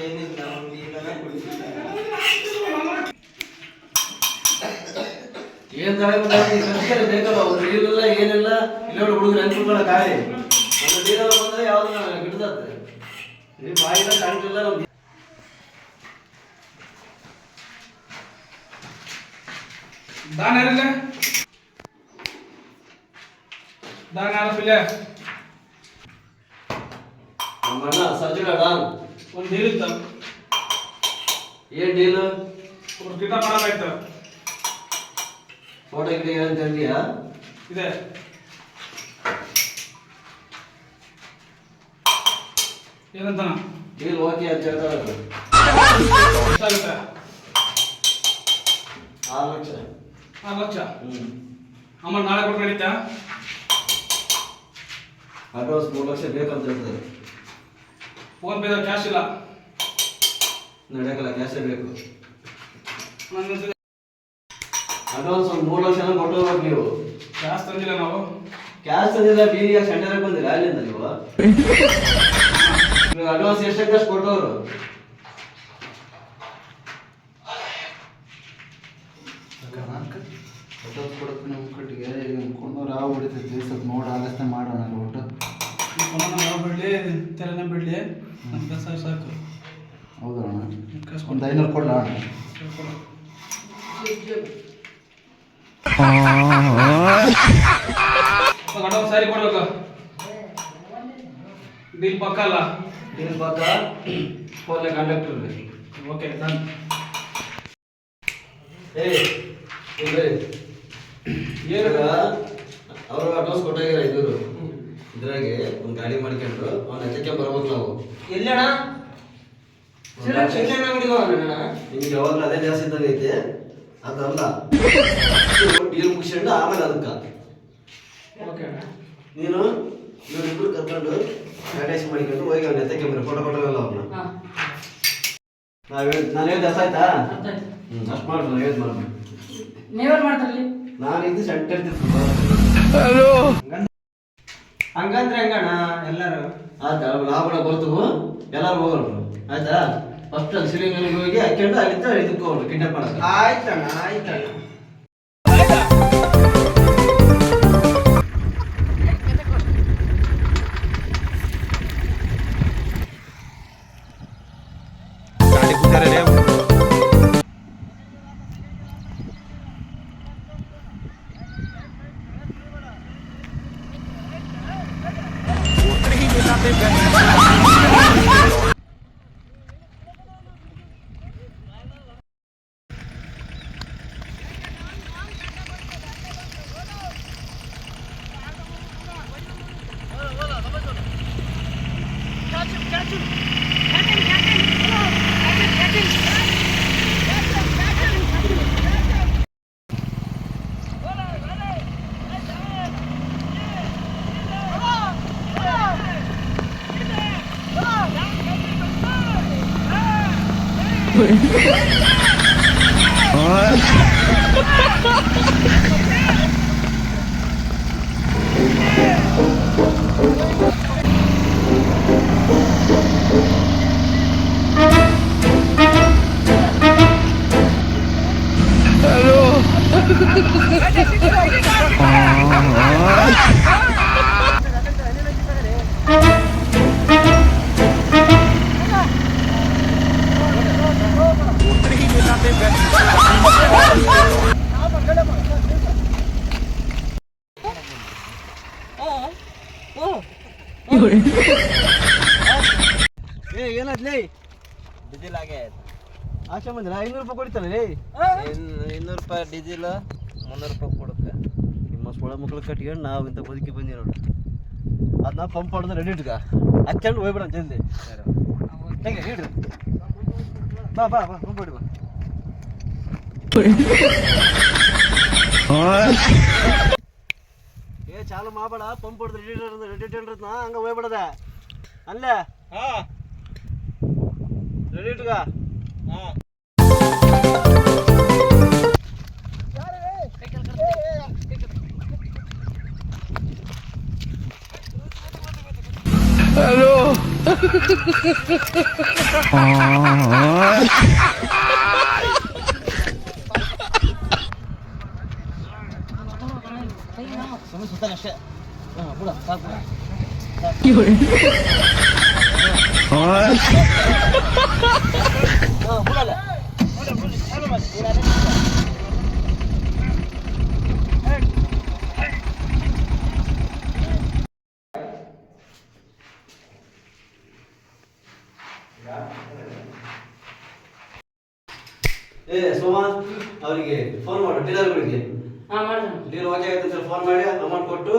ಏನಿಲ್ಲ ಇಲ್ಲನೇ ಕುಡಿಸಿಲ್ಲ ಏನ್ ಸಂಸ್ಕಾರ ಬೇಕಲ್ಲ ಡೀಲಿಲ್ಲ ಏನಿಲ್ಲ ಇಲ್ಲ ಹುಡುಗರು ಅನ್ಕೊಂಡ್ಗಳ ಕಾಯಿ ಡೀಲೆಲ್ಲ ಬಂದ್ರೆ ಯಾವ್ದು ಹಿಡ್ದತ್ತೆ ಈ ಬಾಯಿಲ್ಲ ಕಾಣ್ತಿಲ್ಲ ನಮ್ಗೆ. ದಾನ ದಾನ ಯಾರಪ್ಪಿಲ್ಲ ನಮ್ಮ ಅಣ್ಣ ಸರ್ಜುಲ ಡಾನ್ ಒಂದು ಡೀಲ್ ಇತ್ತು? ಏನ್ ಡೀಲು ಒಬ್ರು ಮಾಡಬೇಕಾಯ್ತು ಫೋಟೋ ಗಿಡ ಏನಂತ ಅಂದ್ಯಾ ಇದೆ. ಏನಂತಾನ ಡೀಲ್ ಓಕೆ ಅಂತ ಹೇಳ್ತಾರೆ ಎಷ್ಟಾಗುತ್ತೆ ಆರು ಲಕ್ಷ. ಲಕ್ಷ? ಹ್ಮ್. ಅಮ್ಮ ನಾಳೆ ಕೊಟ್ಟು ನಡೀತಾ? ಅಡ್ವಾನ್ಸ್ ಮೂರು ಲಕ್ಷ ಬೇಕಂತ ಹೇಳ್ತಾರೆ. ಫೋನ್ ಪೇ ಕ್ಯಾಶ್ ಇಲ್ಲ. ನಡೆಯಲ್ಲ ಕ್ಯಾಶೇ ಬೇಕು. ನನ್ನ ಜೊತೆ ಅಡ್ವಾನ್ಸ್ ಒಂದು ಮೂರು ಲಕ್ಷ ಕೊಟ್ಟು ಹೋಗ್ಬೇಕು ನೀವು. ಕ್ಯಾಶ್ ತಂದಿಲ್ಲ ನಾವು. ಕ್ಯಾಶ್ ತಂದಿಲ್ಲ ಬೀದಿಗೆ ಸೆಂಟರ್ ಬಂದಿಲ್ಲ ಅಲ್ಲಿಂದ ನೀವು? ನೀವು ಅಡ್ವಾನ್ಸ್ ಎಷ್ಟೇ ಅಷ್ಟು ಕೊಟ್ಟವರು? ಕೊಡಕ್ಕೆ ನಮ್ಮ ಕಟ್ಟಿಗೆ ಹೊಡಿತೈತಿ? ಸ್ವಲ್ಪ ನೋಡಿ ಆಲೋಚನೆ ಮಾಡೋಣ ಒಟ್ಟು. ಬಿಡಲಿ ತೆರನೇ ಬಿಡಲಿ ನಮ್ಮ ಕೆಲಸ ಸಾಕು. ಹೌದಣ್ಣ. ಕ್ಯಾಶ್ ಒಂದು ಐನೂರು ಕೊಡಲ? ಅಣ್ಣ ಸಾರಿ ಕೊಡ್ಬೇಕು. ಡೀಲ್ ಪಕ್ಕ ಅಲ್ಲ? ಬಿಲ್ ಪಕ್ಕ? Phone conductor okay done. ಏ ಈಗ ಅವರು ಅಡ್ವಾನ್ಸ್ ಕೊಟ್ಟಾಗಿರ ಇದ್ರು ಇದ್ರಾಗೆ ಒಂದು ಗಾಡಿ ಮಾಡ್ಕೊಂಡು ಅವ್ನ ಹತ್ತಕ್ಕೆ ಬರ್ಬೇಕು ನಾವು. ಹೋಗೋಣ ನಿಮ್ಗೆ ಯಾವಾಗಲೂ ಅದೇ ಜಾಸ್ತಿ ಇದ್ದಂಗೆ ಐತೆ. ಅದಲ್ಲ. ಡೀಲ್ ಮುಗಿಸ್ಕೊಂಡು ಆಮೇಲೆ ಅದಕ್ಕೆ. ಓಕೆ ನೀನು ಇವರಿಬ್ರು ಕರ್ಕೊಂಡು ಅಟ್ಯಾಚ್ ಮಾಡಿಕೊಂಡು ಹೋಗಿ ಅವ್ನ ಎತ್ತಕ್ಕೆ ಬರ ಫೋಟೋ ಕೊಟ್ಟಲ್ಲ ಅವ್ರನ್ನ ಹೇಳ್ ನಾನು ಹೇಳ್ದು ಅರ್ಥ ಆಯ್ತಾ? ಹ್ಮ್ ಹ್ಞೂ ಅಷ್ಟು ಮಾಡ್ರಿ ನಾನು ಹೇಳ್ದು ಮಾಡ್ರಿ ನೀವೇನು ಮಾಡ್ತಾರಲ್ಲಿ ನಾನು ಇದ್ದು ಸೆಂಟರ್ ಹಂಗಂದ್ರೆ ಹೆಂಗಣ್ಣ ಎಲ್ಲರೂ? ಆಯ್ತಾ ಲಾಭಗಳ ಬರ್ತು ಎಲ್ಲರೂ ಹೋಗೋಣ. ಆಯ್ತಾ? ಫಸ್ಟ್ ಅಲ್ಲಿ ಸಿಲಿಂಗ್ ಹೋಗಿ ಹಾಕ್ಕೊಂಡು ಅಲ್ಲಿಂದ ಇದಕ್ಕೆ ಹೋಗ್ರಿ ಕಿಡ್ನಾಪ್ ಮಾಡಕ್ಕೆ. ಆಯ್ತಣ್ಣ ಆಯ್ತಣ್ಣ. Putri, yun natin, guys. ಏ ಲೇ ಡೀಸೆಲ್ ಆಗೇ ಆಶೆ ಬಂದ್ರೆ? ಐನೂರು ರೂಪಾಯಿ ಕೊಡ್ತಾನೆ ಲೇ? ಇನ್ನೂರು ರೂಪಾಯಿ ಡೀಸೆಲ್ ಮುನ್ನೂರು ರೂಪಾಯಿ ಕೊಡುತ್ತೆ. ನಿಮ್ಮ ಸೊಳ ಮಕ್ಳು ಕಟ್ಕೊಂಡು ನಾವು ಇಂಥ ಬದುಕಿ ಬಂದಿ ನೋಡಿ. ಅದನ್ನ ಪಂಪ್ ಹೊಡೆದು ರೆಡಿ ಇಟ್ಕ. ಹಚ್ಚಂಡು ಹೋಗ್ಬಿಡ ಜಲ್ದಿ. ಹೆಂಗೆ ಹಿಡ್ರಿ ಬಾ ಬಾ ಬಾ ಪಂಪ್ ಹೊಡಿ ಬಾ ಚಾಲು ಮಾಡಬೇಡ ಪಂಪ್ ಹೊಡೆದು ರೆಡಿ ರೆಡಿ ಇಟ್ಟಿರ್ತ ಹಂಗ ಹೋಗ್ಬಿಡದ ಅಲ್ಲೇ ಹಾ ರೆಡಿ ಇಟ್ಕ ಹಾ ಸುಮ್ಮನೆ ಸುತ್ತಾನೆ ಅಷ್ಟೇ ಹಾಂ ಬಿಡ ಸಾಕು ಹಾಂ ಬಿಡಲ್ಲ ಏ ಸೋಮ ಅವರಿಗೆ ಫೋನ್ ಮಾಡು ಡೀಲರ್ಗಳಿಗೆ ಹಾ ಡೀಲ್ ಓಕೆ ಆಯ್ತು ಅಂತ ಫೋನ್ ಮಾಡಿ ಅಮೌಂಟ್ ಕೊಟ್ಟು.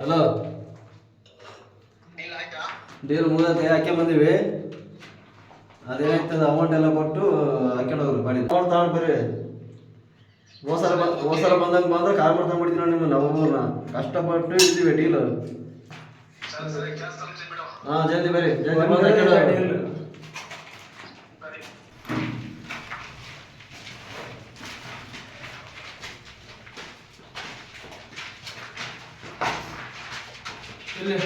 ಹಲೋ ಡೀಲ್ ಮುಗಿದತ್ತೆ ಯಾಕೆ ಬಂದೀವಿ? ಅದೇನಾಗ್ತದೆ ಅಮೌಂಟ್ ಎಲ್ಲ ಕೊಟ್ಟು ಹಾಕೊಂಡು ಹೋಗ್ರಿ ಬಾಡಿ ತಗೊಂಡು ತಗೊಂಡು ಬರ್ರಿ. ಹೋಸಲ ಬಂದ್ ಹೋಸಲ ಬಂದಂಗೆ ಬಂದ್ರೆ ಕಾರ್ ಮಾಡ್ತಾ ಮಾಡ್ತೀನಿ ನೋಡಿ ನಿಮ್ಮ ನಮ್ಮೂರ್ನ ಕಷ್ಟಪಟ್ಟು ಇರ್ತೀವಿ ಡೀಲ್ ಹಾಂ ಜಲ್ದಿ ಬರ್ರಿ ಜಲ್ದಿ ಬಂದು ಹಾಕ್ಕೊಂಡು ಹೋಗ್ರಿ. ಇಲ್ಲಿ.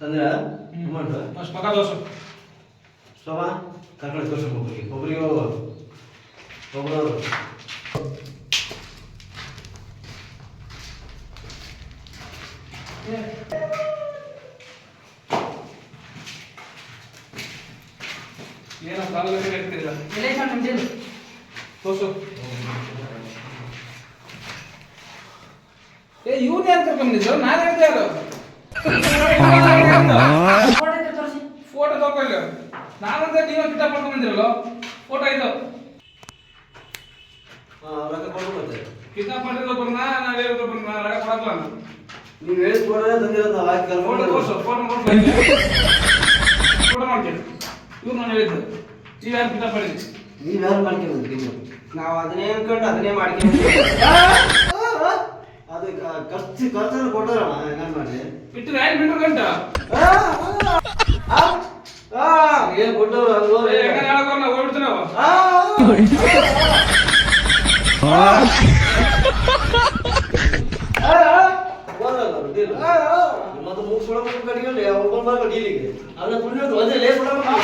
ತಂದ್ರ? ಅಮೌಂಟ್ ಅಷ್ಟು ಮಗ ದೋಸು ಶೋಭಾ ಕರ್ಕೊಂಡು ತೋರ್ಸು ಒಬ್ಬರಿಗೆ ಒಬ್ಬರಿಗೆ ಹೋಗು ಒಬ್ಬರು ಏನೋ ರಿಲೇಷನ್ ನಿಮ್ದು ದೋಸು ಏ ಇವ್ನು ಯಾರು ಕರ್ಕೊಂಡಿದ್ರು ನಾನು ಹೇಳಿದೆ ಯಾರು ಫೋಟೋ ತಗೊಳ್ಳಿ ನಾನಂದ್ರೆ ನೀವೇ ಕಿಟ್ಟ ಮಾಡ್ಕೊಂಡ್ ಬಂದಿರಲ್ಲ? ಫೋಟೋ ಇದು. ರೊಕ್ಕ ಕೊಡು ಮತ್ತೆ. ಮಾಡಿರೋ ಬಂದ ರೊಕ್ಕ ಕೊಡಲ್ಲ ನಾನು ನೀವು ಹೇಳಿದ ಕೊಡೋದೇ ತಂದಿರೋದು ನಾವು ಹಾಕಿ ಫೋಟೋ ಕರ್ಕೊಂಡು ತೋರ್ಸು ಫೋಟೋ ನೋಡ್ಕೊಂಡು ಫೋಟೋ ಮಾಡ್ತೀನಿ. ಇವ್ರು ನಾನು ಹೇಳಿದ್ದು. ನೀವು ಯಾರು ಕಿತಾಬ್ ಮಾಡಿದ್ರಿ? ನೀವು ಯಾರು ನೀವು ಅದನ್ನೇ ಅನ್ಕೊಂಡು ಅದನ್ನೇ ಮಾಡ್ಕೊಂಡು ಅದು ಕ- ಖರ್ಚು ಹೆಂಗ ಮಾಡಿ ಬಿಟ್ಟು ಬಿಟ್ಟು ಗಂಟ? ಏನು ಆ! ಆ. ಅವ್ರು ಬರ್ಬೇಕು ಡೀಲಿಗೆ ಪುಣ್ಯ ಒಂದೇ ಲೇಸ್ ಬಿಡಬೇಕು